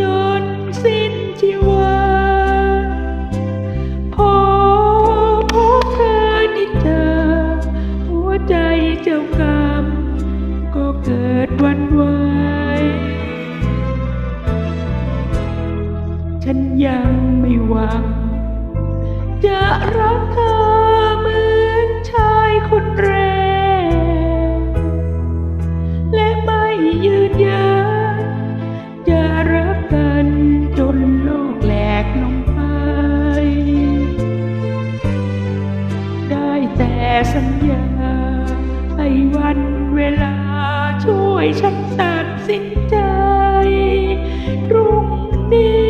จนสิ้นชีวา พอพบเธอที่เหัวใจเจ้ากรรมก็เกิดวันวาฉันยังไม่หวัง จะรักเธอเหมือนชายคนแรกและไม่ยืนยัน ยาให้วันเวลาช่วยฉันตัดสินใจพรุ่งนี้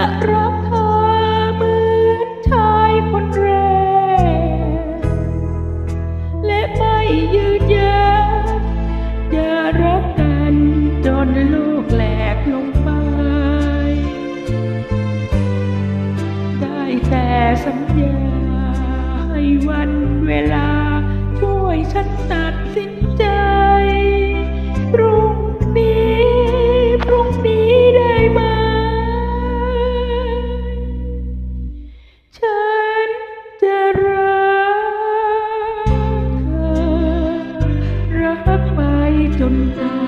รักเธอเหมือนชายคนแรก และไม่ยืนยันจะรักกันจนโลกแหลกลงไป ได้แต่สัญญาให้วันเวลา ช่วยฉันตัดสินใจ chúng ta